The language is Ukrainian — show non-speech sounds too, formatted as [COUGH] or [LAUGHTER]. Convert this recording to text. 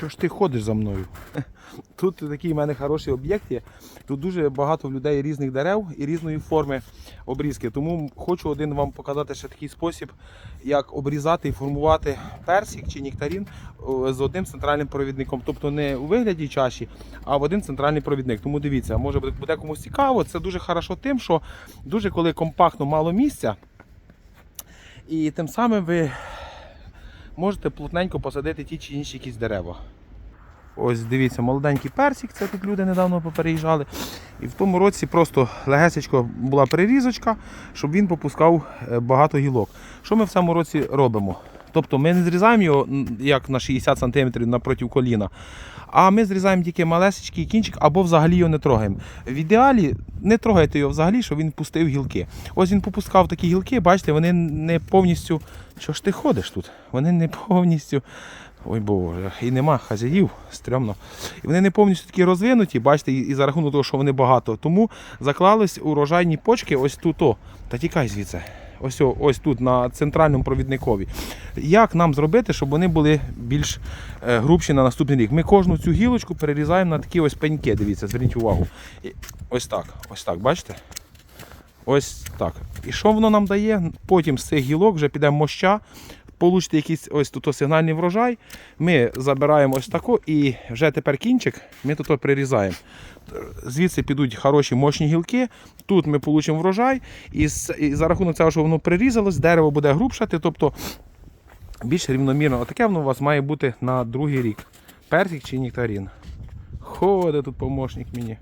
Що ж ти ходиш за мною? [LAUGHS] Тут такий в мене хороший об'єкт є. Тут дуже багато в людей різних дерев і різної форми обрізки. Тому хочу один вам показати ще такий спосіб, як обрізати і формувати персик чи нектарин о, з одним центральним провідником. Тобто не у вигляді чаші, а в один центральний провідник. Тому дивіться, може буде комусь цікаво. Це дуже хорошо тим, що дуже коли компактно мало місця. І тим самим ви можете плотненько посадити ті чи інші якісь дерева. Ось дивіться, молоденький персик, це тут люди недавно попереїжджали. І в тому році просто легесечко була перерізочка, щоб він попускав е, багато гілок. Що ми в цьому році робимо? Тобто ми не зрізаємо його як на 60 см напроти коліна, а ми зрізаємо тільки малесечкий кінчик або взагалі його не трогаємо. В ідеалі не трогайте його взагалі, щоб він пустив гілки. Ось він попускав такі гілки, бачите, вони не повністю. Що ж ти ходиш тут? Вони не повністю. Ой Боже, і нема хазяїв, стрьомно. І вони не повністю такі розвинуті, бачите, і, за рахунок того, що вони багато. Тому заклались урожайні почки ось тут. Та тікай звідси. Ось, ось тут, на центральному провідникові. Як нам зробити, щоб вони були більш е, грубші на наступний рік? Ми кожну цю гілочку перерізаємо на такі ось пеньки. Дивіться, зверніть увагу. Ось так, ось так, бачите? Ось так. І що воно нам дає? Потім з цих гілок вже піде моща, получите якийсь ось тут сигнальний врожай. Ми забираємо ось таку і вже тепер кінчик ми тут прирізаємо. Звідси підуть хороші мощні гілки. Тут ми получимо врожай, і, за рахунок цього, що воно прирізалось, дерево буде грубшати, тобто більш рівномірно. Отаке воно у вас має бути на другий рік. Персик чи нектарин. Ходить тут помощник мені.